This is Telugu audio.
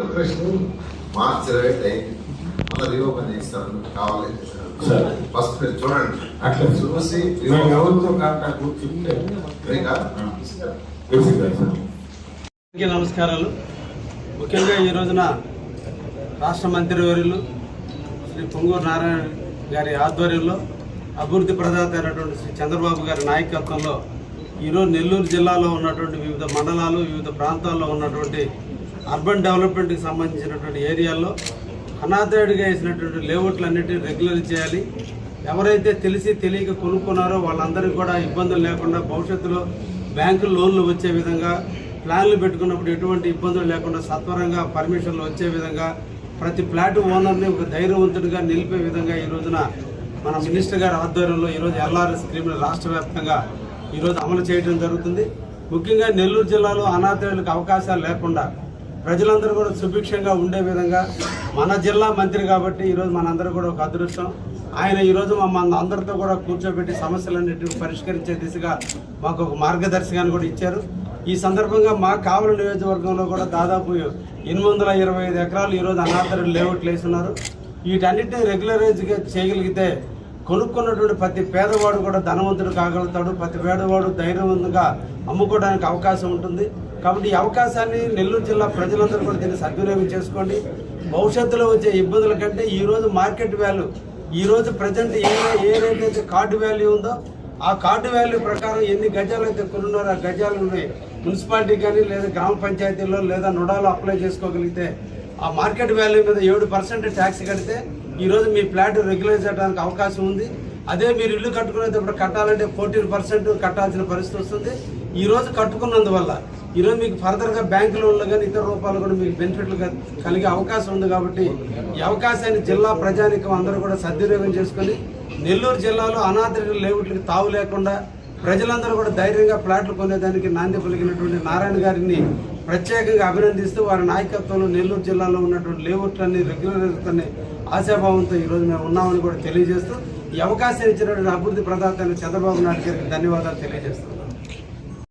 ప్రిపరేషన్ మార్చ్ ఇరవై ఐదు అయింది మళ్ళీ రీఓపెన్ చేస్తారు. కావాలి. సార్. ఫస్ట్ మీరు చూడండి. అట్లా చూసి ఎవరితో నమస్కారాలు. ముఖ్యంగా ఈ రోజున రాష్ట్ర మంత్రివర్యులు శ్రీ పొంగూరు నారాయణ గారి ఆధ్వర్యంలో అభివృద్ధి ప్రదాత అయినటువంటి శ్రీ చంద్రబాబు గారి నాయకత్వంలో ఈరోజు నెల్లూరు జిల్లాలో ఉన్నటువంటి వివిధ మండలాలు వివిధ ప్రాంతాల్లో ఉన్నటువంటి అర్బన్ డెవలప్మెంట్కి సంబంధించినటువంటి ఏరియాల్లో అనాథాయుడిగా వేసినటువంటి లేఅవుట్లన్నిటిని రెగ్యులర్ చేయాలి. ఎవరైతే తెలిసి తెలియక కొనుక్కున్నారో వాళ్ళందరికీ కూడా ఇబ్బందులు లేకుండా భవిష్యత్తులో బ్యాంకు లోన్లు వచ్చే విధంగా ప్లాన్లు పెట్టుకున్నప్పుడు ఎటువంటి ఇబ్బందులు లేకుండా సత్వరంగా పర్మిషన్లు వచ్చే విధంగా ప్రతి ఫ్లాట్ ఓనర్ని ఒక ధైర్యవంతుడిగా నిలిపే విధంగా ఈ రోజున మన మినిస్టర్ గారి ఆధ్వర్యంలో ఈరోజు ఎల్ఆర్ఎస్ స్కీమ్ని రాష్ట్ర వ్యాప్తంగా ఈరోజు అమలు చేయడం జరుగుతుంది. ముఖ్యంగా నెల్లూరు జిల్లాలో అనాథులకు అవకాశాలు లేకుండా ప్రజలందరూ కూడా సుభిక్షంగా ఉండే విధంగా మన జిల్లా మంత్రి కాబట్టి ఈరోజు మనందరూ కూడా ఒక అదృష్టం. ఆయన ఈరోజు మమ్మల్ని అందరితో కూడా కూర్చోబెట్టి సమస్యలన్నింటినీ పరిష్కరించే దిశగా మాకు ఒక మార్గదర్శకాన్ని కూడా ఇచ్చారు. ఈ సందర్భంగా మా కావలి నియోజకవర్గంలో కూడా దాదాపు ఎనిమిది వందల ఇరవై ఐదు ఎకరాలు ఈరోజు అనాథరులు లేఅవుట్లు వేస్తున్నారు. వీటన్నిటిని రెగ్యులరైజ్గా చేయగలిగితే కొనుక్కున్నటువంటి ప్రతి పేదవాడు కూడా ధనవంతుడు కాగలుగుతాడు. ప్రతి పేదవాడు ధైర్యవంతంగా అమ్ముకోవడానికి అవకాశం ఉంటుంది. కాబట్టి ఈ అవకాశాన్ని నెల్లూరు జిల్లా ప్రజలందరూ కూడా దీన్ని సద్వినియోగం చేసుకోండి. భవిష్యత్తులో వచ్చే ఇబ్బందుల కంటే ఈరోజు మార్కెట్ వాల్యూ ఈరోజు ప్రజెంట్ ఏ ఏ రేట్ అయితే కార్డు వాల్యూ ఉందో ఆ కార్డు వాల్యూ ప్రకారం ఎన్ని గజాలు అయితే కొనున్నారో ఆ గజాలని మున్సిపాలిటీ కానీ లేదా గ్రామ పంచాయతీల్లో లేదా నుడాలో అప్లై చేసుకోగలిగితే ఆ మార్కెట్ వాల్యూ మీద ఏడు పర్సెంట్ ట్యాక్స్ కడితే ఈరోజు మీ ఫ్లాట్ రెగ్యులైజ్ చేయడానికి అవకాశం ఉంది. అదే మీరు ఇల్లు కట్టుకునేటప్పుడు కట్టాలంటే ఫోర్టీన్ పర్సెంట్ కట్టాల్సిన పరిస్థితి వస్తుంది. ఈ రోజు కట్టుకున్నందువల్ల ఈ రోజు మీకు ఫర్దర్గా బ్యాంకు బ్యాంక్ లోన్లు కానీ ఇతర రూపాయలు కూడా మీకు బెనిఫిట్లు కలిగే అవకాశం ఉంది కాబట్టి ఈ అవకాశాన్ని జిల్లా ప్రజానికం అందరూ కూడా సద్వినియోగం చేసుకొని నెల్లూరు జిల్లాలో అనాథరిక లేవుట్లకి తావు లేకుండా ప్రజలందరూ కూడా ధైర్యంగా ఫ్లాట్లు కొనేదానికి నాంది పలికినటువంటి నారాయణ గారిని ప్రత్యేకంగా అభినందిస్తూ వారి నాయకత్వంలో నెల్లూరు జిల్లాలో ఉన్నటువంటి లేఅవుట్లన్నీ రెగ్యులర్ ఆశాభావంతో ఈరోజు మేము ఉన్నామని కూడా తెలియజేస్తూ ఈ అవకాశం ఇచ్చినటువంటి అభివృద్ధి ప్రదాతలు చంద్రబాబు నాయుడు గారికి ధన్యవాదాలు తెలియజేస్తున్నాం.